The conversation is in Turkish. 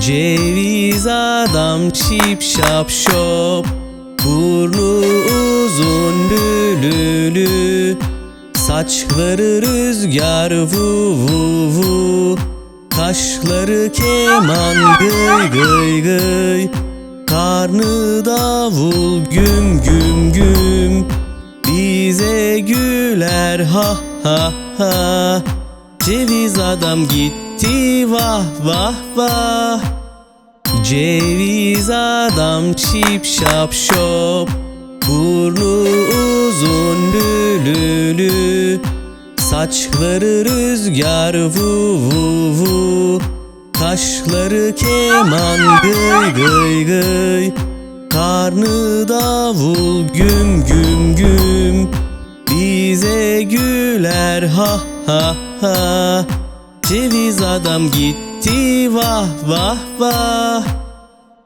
Ceviz adam şip şap şop Burnu uzun lülülü Saçları rüzgar vu vu vu Kaşları keman gıy gıy gıy. Karnı davul güm güm güm Bize güler ha ha ha. Ceviz adam gitti vah vah vah. Ceviz adam şip şap şop. Burnu uzun lülülü. Saçları rüzgar vu vu vu. Kaşları keman gıy gıy gıy. Karnı davul güm güm güm. Bize güler ha ha ha Ceviz adam gitti vah vah vah